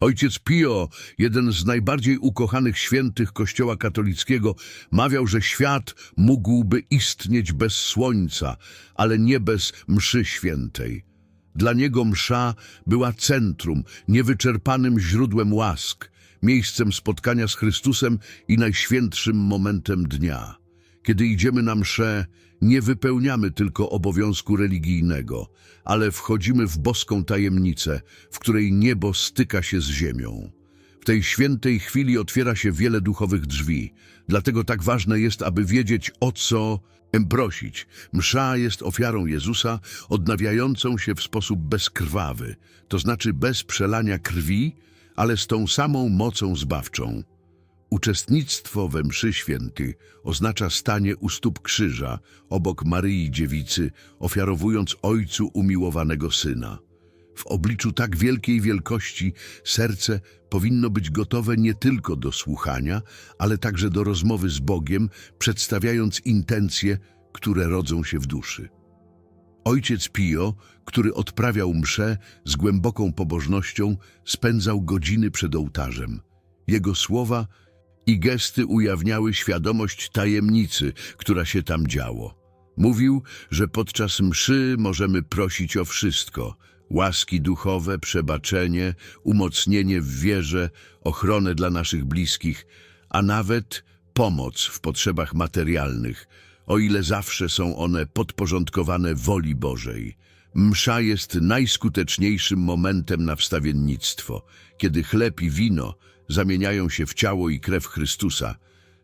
Ojciec Pio, jeden z najbardziej ukochanych świętych Kościoła katolickiego, mawiał, że świat mógłby istnieć bez słońca, ale nie bez mszy świętej. Dla niego msza była centrum, niewyczerpanym źródłem łask, miejscem spotkania z Chrystusem i najświętszym momentem dnia. Kiedy idziemy na mszę, nie wypełniamy tylko obowiązku religijnego, ale wchodzimy w boską tajemnicę, w której niebo styka się z ziemią. W tej świętej chwili otwiera się wiele duchowych drzwi, dlatego tak ważne jest, aby wiedzieć o co prosić. Msza jest ofiarą Jezusa, odnawiającą się w sposób bezkrwawy, to znaczy bez przelania krwi, ale z tą samą mocą zbawczą. Uczestnictwo we mszy świętej oznacza stanie u stóp krzyża, obok Maryi Dziewicy, ofiarowując Ojcu umiłowanego Syna. W obliczu tak wielkiej wielkości serce powinno być gotowe nie tylko do słuchania, ale także do rozmowy z Bogiem, przedstawiając intencje, które rodzą się w duszy. Ojciec Pio, który odprawiał mszę z głęboką pobożnością, spędzał godziny przed ołtarzem. Jego słowa i gesty ujawniały świadomość tajemnicy, która się tam działo. Mówił, że podczas mszy możemy prosić o wszystko: łaski duchowe, przebaczenie, umocnienie w wierze, ochronę dla naszych bliskich, a nawet pomoc w potrzebach materialnych, o ile zawsze są one podporządkowane woli Bożej. Msza jest najskuteczniejszym momentem na wstawiennictwo, kiedy chleb i wino zamieniają się w ciało i krew Chrystusa.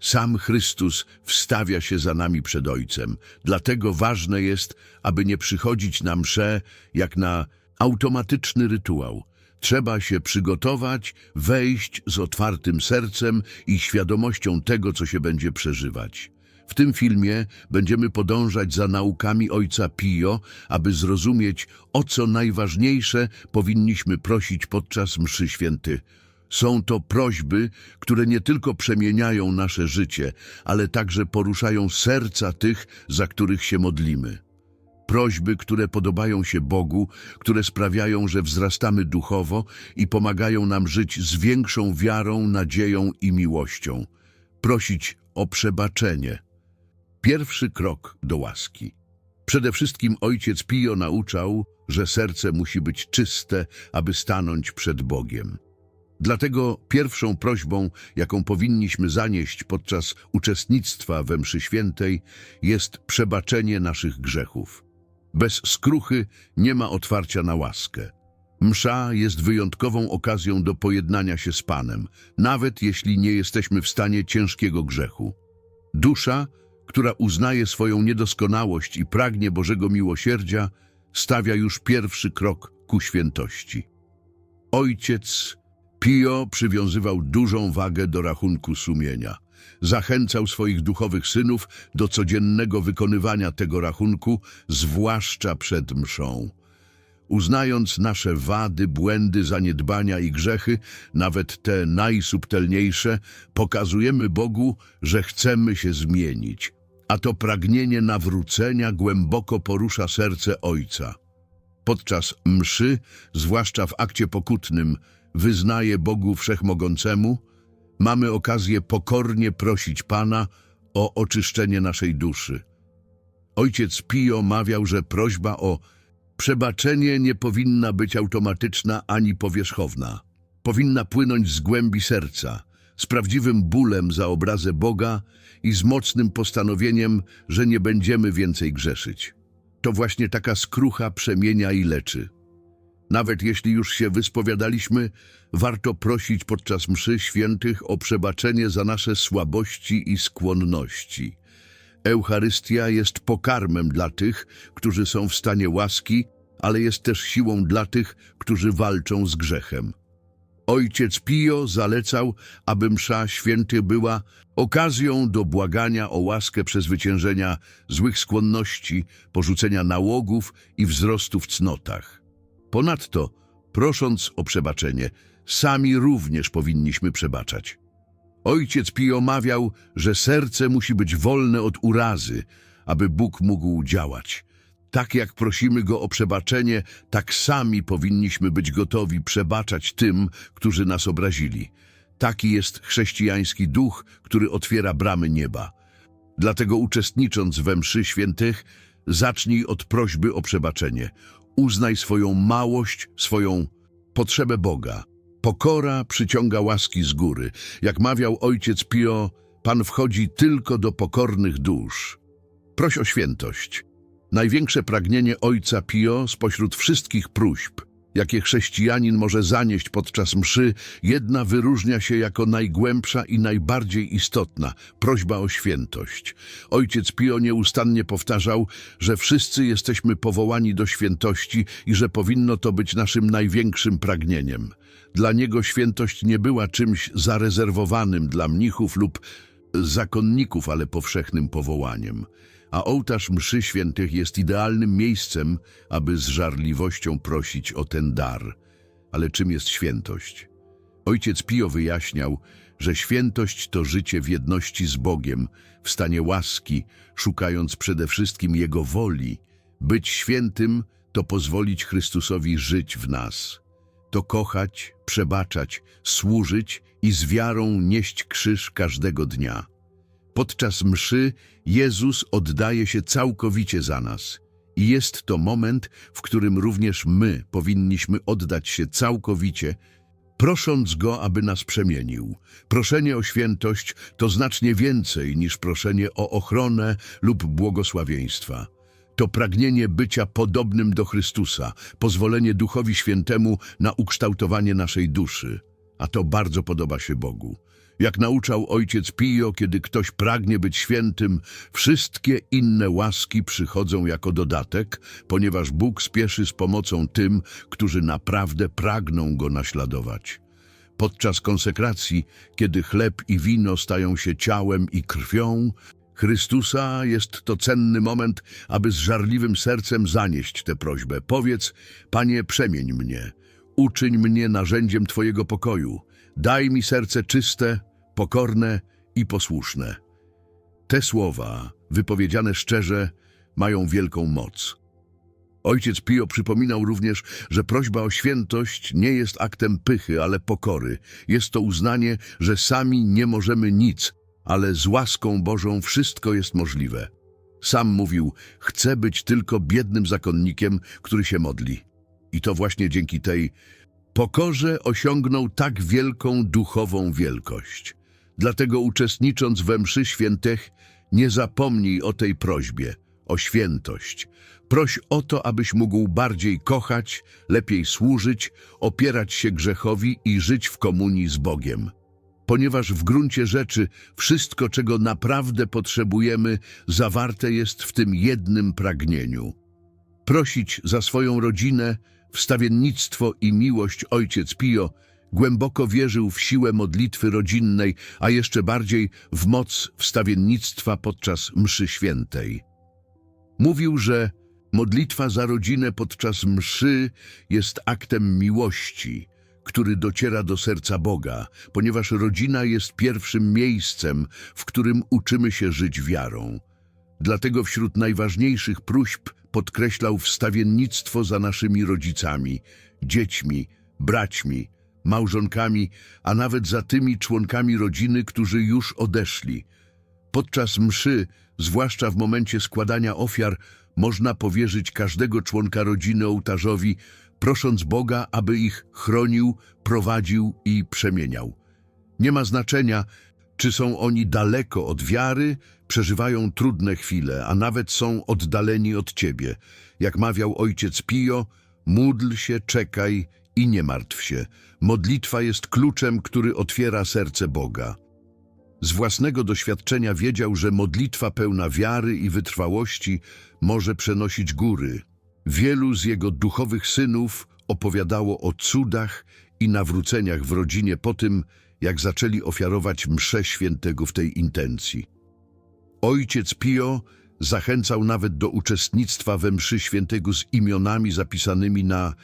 Sam Chrystus wstawia się za nami przed Ojcem. Dlatego ważne jest, aby nie przychodzić na mszę jak na automatyczny rytuał. Trzeba się przygotować, wejść z otwartym sercem i świadomością tego, co się będzie przeżywać. W tym filmie będziemy podążać za naukami ojca Pio, aby zrozumieć, o co najważniejsze powinniśmy prosić podczas mszy święty. Są to prośby, które nie tylko przemieniają nasze życie, ale także poruszają serca tych, za których się modlimy. Prośby, które podobają się Bogu, które sprawiają, że wzrastamy duchowo i pomagają nam żyć z większą wiarą, nadzieją i miłością. Prosić o przebaczenie. Pierwszy krok do łaski. Przede wszystkim ojciec Pio nauczał, że serce musi być czyste, aby stanąć przed Bogiem. Dlatego pierwszą prośbą, jaką powinniśmy zanieść podczas uczestnictwa we mszy świętej, jest przebaczenie naszych grzechów. Bez skruchy nie ma otwarcia na łaskę. Msza jest wyjątkową okazją do pojednania się z Panem, nawet jeśli nie jesteśmy w stanie ciężkiego grzechu. Dusza, która uznaje swoją niedoskonałość i pragnie Bożego miłosierdzia, stawia już pierwszy krok ku świętości. Ojciec Pio przywiązywał dużą wagę do rachunku sumienia. Zachęcał swoich duchowych synów do codziennego wykonywania tego rachunku, zwłaszcza przed mszą. Uznając nasze wady, błędy, zaniedbania i grzechy, nawet te najsubtelniejsze, pokazujemy Bogu, że chcemy się zmienić. A to pragnienie nawrócenia głęboko porusza serce Ojca. Podczas mszy, zwłaszcza w akcie pokutnym, wyznaje Bogu Wszechmogącemu, mamy okazję pokornie prosić Pana o oczyszczenie naszej duszy. Ojciec Pio mawiał, że prośba o przebaczenie nie powinna być automatyczna ani powierzchowna. Powinna płynąć z głębi serca, z prawdziwym bólem za obrazę Boga i z mocnym postanowieniem, że nie będziemy więcej grzeszyć. To właśnie taka skrucha przemienia i leczy. Nawet jeśli już się wyspowiadaliśmy, warto prosić podczas mszy świętych o przebaczenie za nasze słabości i skłonności. Eucharystia jest pokarmem dla tych, którzy są w stanie łaski, ale jest też siłą dla tych, którzy walczą z grzechem. Ojciec Pio zalecał, aby msza święty była okazją do błagania o łaskę przezwyciężenia złych skłonności, porzucenia nałogów i wzrostu w cnotach. Ponadto, prosząc o przebaczenie, sami również powinniśmy przebaczać. Ojciec Pio mawiał, że serce musi być wolne od urazy, aby Bóg mógł działać. Tak jak prosimy Go o przebaczenie, tak sami powinniśmy być gotowi przebaczać tym, którzy nas obrazili. Taki jest chrześcijański duch, który otwiera bramy nieba. Dlatego uczestnicząc we mszy świętych, zacznij od prośby o przebaczenie. Uznaj swoją małość, swoją potrzebę Boga. Pokora przyciąga łaski z góry. Jak mawiał ojciec Pio, Pan wchodzi tylko do pokornych dusz. Proś o świętość. Największe pragnienie ojca Pio spośród wszystkich próśb, jakie chrześcijanin może zanieść podczas mszy, jedna wyróżnia się jako najgłębsza i najbardziej istotna prośba o świętość. Ojciec Pio nieustannie powtarzał, że wszyscy jesteśmy powołani do świętości i że powinno to być naszym największym pragnieniem. Dla niego świętość nie była czymś zarezerwowanym dla mnichów lub zakonników, ale powszechnym powołaniem. A ołtarz mszy świętych jest idealnym miejscem, aby z żarliwością prosić o ten dar. Ale czym jest świętość? Ojciec Pio wyjaśniał, że świętość to życie w jedności z Bogiem, w stanie łaski, szukając przede wszystkim Jego woli. Być świętym to pozwolić Chrystusowi żyć w nas. To kochać, przebaczać, służyć i z wiarą nieść krzyż każdego dnia. Podczas mszy Jezus oddaje się całkowicie za nas. I jest to moment, w którym również my powinniśmy oddać się całkowicie, prosząc Go, aby nas przemienił. Proszenie o świętość to znacznie więcej niż proszenie o ochronę lub błogosławieństwa. To pragnienie bycia podobnym do Chrystusa, pozwolenie Duchowi Świętemu na ukształtowanie naszej duszy. A to bardzo podoba się Bogu. Jak nauczał ojciec Pio, kiedy ktoś pragnie być świętym, wszystkie inne łaski przychodzą jako dodatek, ponieważ Bóg spieszy z pomocą tym, którzy naprawdę pragną Go naśladować. Podczas konsekracji, kiedy chleb i wino stają się ciałem i krwią, Chrystusa jest to cenny moment, aby z żarliwym sercem zanieść tę prośbę. Powiedz, Panie, przemień mnie, uczyń mnie narzędziem Twojego pokoju, daj mi serce czyste, pokorne i posłuszne. Te słowa, wypowiedziane szczerze, mają wielką moc. Ojciec Pio przypominał również, że prośba o świętość nie jest aktem pychy, ale pokory. Jest to uznanie, że sami nie możemy nic, ale z łaską Bożą wszystko jest możliwe. Sam mówił, chcę być tylko biednym zakonnikiem, który się modli. I to właśnie dzięki tej pokorze osiągnął tak wielką duchową wielkość. Dlatego uczestnicząc we mszy świętych, nie zapomnij o tej prośbie, o świętość. Proś o to, abyś mógł bardziej kochać, lepiej służyć, opierać się grzechowi i żyć w komunii z Bogiem. Ponieważ w gruncie rzeczy wszystko, czego naprawdę potrzebujemy, zawarte jest w tym jednym pragnieniu. Prosić za swoją rodzinę, wstawiennictwo i miłość ojciec Pio głęboko wierzył w siłę modlitwy rodzinnej, a jeszcze bardziej w moc wstawiennictwa podczas mszy świętej. Mówił, że modlitwa za rodzinę podczas mszy jest aktem miłości, który dociera do serca Boga, ponieważ rodzina jest pierwszym miejscem, w którym uczymy się żyć wiarą. Dlatego wśród najważniejszych próśb podkreślał wstawiennictwo za naszymi rodzicami, dziećmi, braćmi, małżonkami, a nawet za tymi członkami rodziny, którzy już odeszli. Podczas mszy, zwłaszcza w momencie składania ofiar, można powierzyć każdego członka rodziny ołtarzowi, prosząc Boga, aby ich chronił, prowadził i przemieniał. Nie ma znaczenia, czy są oni daleko od wiary, przeżywają trudne chwile, a nawet są oddaleni od Ciebie. Jak mawiał ojciec Pio, módl się, czekaj i nie martw się. Modlitwa jest kluczem, który otwiera serce Boga. Z własnego doświadczenia wiedział, że modlitwa pełna wiary i wytrwałości może przenosić góry. Wielu z jego duchowych synów opowiadało o cudach i nawróceniach w rodzinie po tym, jak zaczęli ofiarować mszę świętego w tej intencji. Ojciec Pio zachęcał nawet do uczestnictwa we mszy świętego z imionami zapisanymi na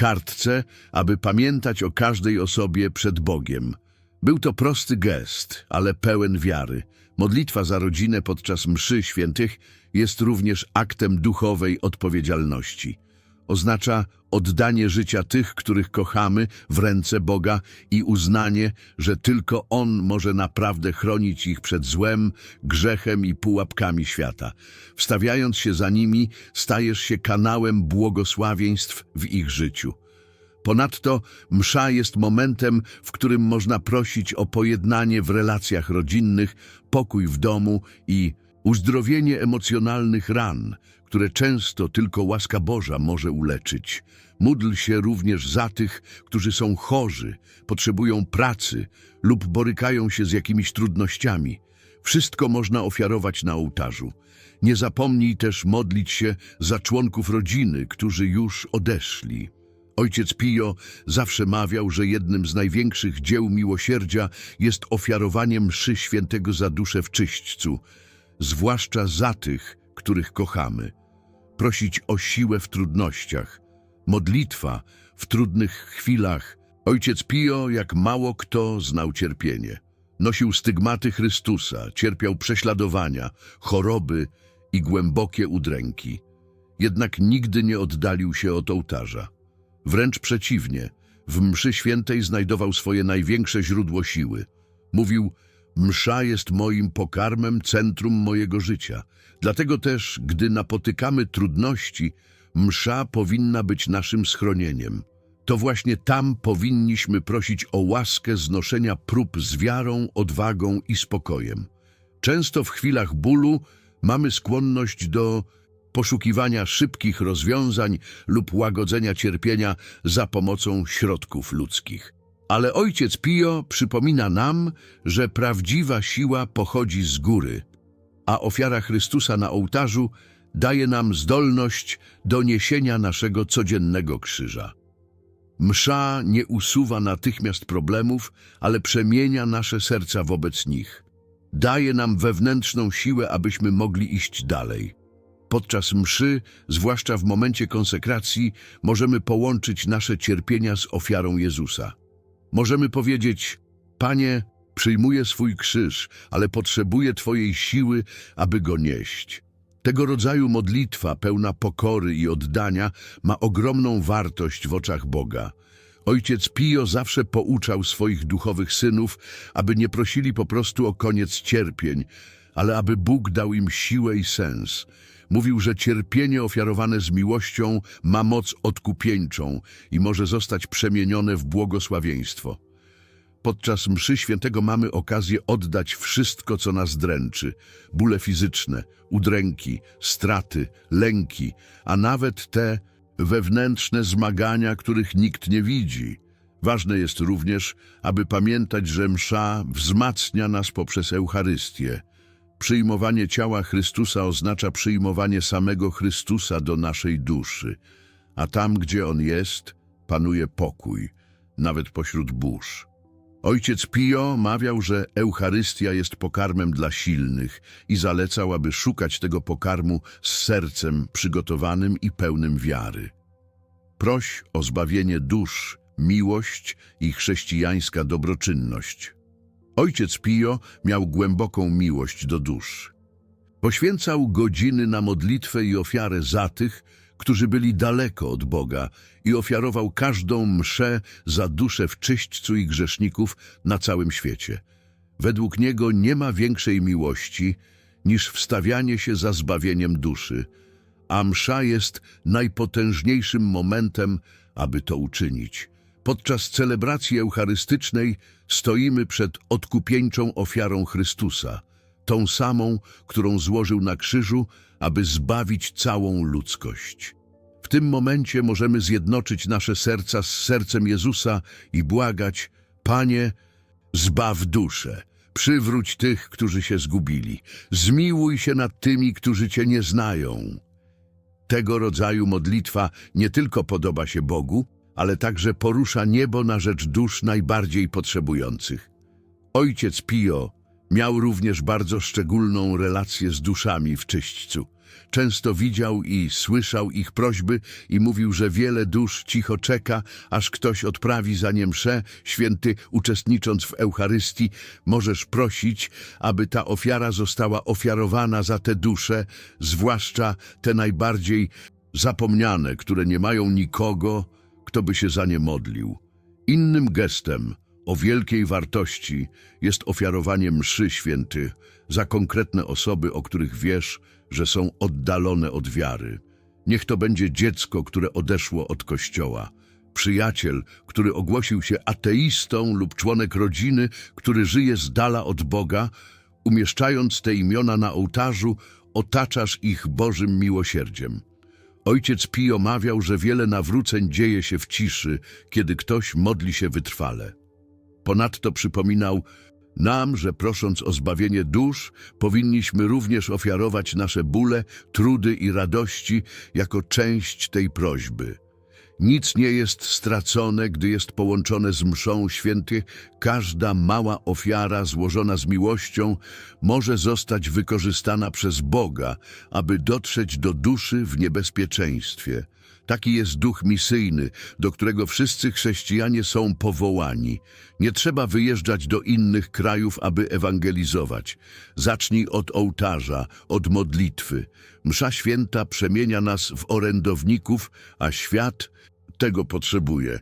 kartce, aby pamiętać o każdej osobie przed Bogiem. Był to prosty gest, ale pełen wiary. Modlitwa za rodzinę podczas mszy świętych jest również aktem duchowej odpowiedzialności. Oznacza oddanie życia tych, których kochamy, w ręce Boga i uznanie, że tylko On może naprawdę chronić ich przed złem, grzechem i pułapkami świata. Wstawiając się za nimi, stajesz się kanałem błogosławieństw w ich życiu. Ponadto msza jest momentem, w którym można prosić o pojednanie w relacjach rodzinnych, pokój w domu i uzdrowienie emocjonalnych ran, które często tylko łaska Boża może uleczyć. Módl się również za tych, którzy są chorzy, potrzebują pracy lub borykają się z jakimiś trudnościami. Wszystko można ofiarować na ołtarzu. Nie zapomnij też modlić się za członków rodziny, którzy już odeszli. Ojciec Pio zawsze mawiał, że jednym z największych dzieł miłosierdzia jest ofiarowanie mszy świętego za duszę w czyśćcu, zwłaszcza za tych, których kochamy. Prosić o siłę w trudnościach, modlitwa w trudnych chwilach. Ojciec Pio, jak mało kto, znał cierpienie. Nosił stygmaty Chrystusa, cierpiał prześladowania, choroby i głębokie udręki. Jednak nigdy nie oddalił się od ołtarza. Wręcz przeciwnie, w mszy świętej znajdował swoje największe źródło siły. Mówił, msza jest moim pokarmem, centrum mojego życia. Dlatego też, gdy napotykamy trudności, msza powinna być naszym schronieniem. To właśnie tam powinniśmy prosić o łaskę znoszenia prób z wiarą, odwagą i spokojem. Często w chwilach bólu mamy skłonność do poszukiwania szybkich rozwiązań lub łagodzenia cierpienia za pomocą środków ludzkich. Ale ojciec Pio przypomina nam, że prawdziwa siła pochodzi z góry, a ofiara Chrystusa na ołtarzu daje nam zdolność do niesienia naszego codziennego krzyża. Msza nie usuwa natychmiast problemów, ale przemienia nasze serca wobec nich. Daje nam wewnętrzną siłę, abyśmy mogli iść dalej. Podczas mszy, zwłaszcza w momencie konsekracji, możemy połączyć nasze cierpienia z ofiarą Jezusa. Możemy powiedzieć, Panie, przyjmuję swój krzyż, ale potrzebuję Twojej siły, aby go nieść. Tego rodzaju modlitwa, pełna pokory i oddania, ma ogromną wartość w oczach Boga. Ojciec Pio zawsze pouczał swoich duchowych synów, aby nie prosili po prostu o koniec cierpień, ale aby Bóg dał im siłę i sens. Mówił, że cierpienie ofiarowane z miłością ma moc odkupieńczą i może zostać przemienione w błogosławieństwo. Podczas mszy świętego mamy okazję oddać wszystko, co nas dręczy. Bóle fizyczne, udręki, straty, lęki, a nawet te wewnętrzne zmagania, których nikt nie widzi. Ważne jest również, aby pamiętać, że msza wzmacnia nas poprzez Eucharystię. Przyjmowanie ciała Chrystusa oznacza przyjmowanie samego Chrystusa do naszej duszy, a tam, gdzie On jest, panuje pokój, nawet pośród burz. Ojciec Pio mawiał, że Eucharystia jest pokarmem dla silnych i zalecał, aby szukać tego pokarmu z sercem przygotowanym i pełnym wiary. Proś o zbawienie dusz, miłość i chrześcijańska dobroczynność. Ojciec Pio miał głęboką miłość do dusz. Poświęcał godziny na modlitwę i ofiarę za tych, którzy byli daleko od Boga i ofiarował każdą mszę za duszę w czyśćcu i grzeszników na całym świecie. Według niego nie ma większej miłości niż wstawianie się za zbawieniem duszy, a msza jest najpotężniejszym momentem, aby to uczynić. Podczas celebracji eucharystycznej stoimy przed odkupieńczą ofiarą Chrystusa, tą samą, którą złożył na krzyżu, aby zbawić całą ludzkość. W tym momencie możemy zjednoczyć nasze serca z sercem Jezusa i błagać, Panie, zbaw duszę, przywróć tych, którzy się zgubili, zmiłuj się nad tymi, którzy Cię nie znają. Tego rodzaju modlitwa nie tylko podoba się Bogu, ale także porusza niebo na rzecz dusz najbardziej potrzebujących. Ojciec Pio miał również bardzo szczególną relację z duszami w czyśćcu. Często widział i słyszał ich prośby i mówił, że wiele dusz cicho czeka, aż ktoś odprawi za nie mszę. Święty, uczestnicząc w Eucharystii, możesz prosić, aby ta ofiara została ofiarowana za te dusze, zwłaszcza te najbardziej zapomniane, które nie mają nikogo, kto by się za nie modlił. Innym gestem o wielkiej wartości jest ofiarowanie mszy święty za konkretne osoby, o których wiesz, że są oddalone od wiary. Niech to będzie dziecko, które odeszło od Kościoła, przyjaciel, który ogłosił się ateistą lub członek rodziny, który żyje z dala od Boga, umieszczając te imiona na ołtarzu, otaczasz ich Bożym miłosierdziem. Ojciec Pio mawiał, że wiele nawróceń dzieje się w ciszy, kiedy ktoś modli się wytrwale. Ponadto przypominał nam, że prosząc o zbawienie dusz, powinniśmy również ofiarować nasze bóle, trudy i radości jako część tej prośby. Nic nie jest stracone, gdy jest połączone z mszą święty. Każda mała ofiara złożona z miłością może zostać wykorzystana przez Boga, aby dotrzeć do duszy w niebezpieczeństwie. Taki jest duch misyjny, do którego wszyscy chrześcijanie są powołani. Nie trzeba wyjeżdżać do innych krajów, aby ewangelizować. Zacznij od ołtarza, od modlitwy. Msza święta przemienia nas w orędowników, a świat tego potrzebuje.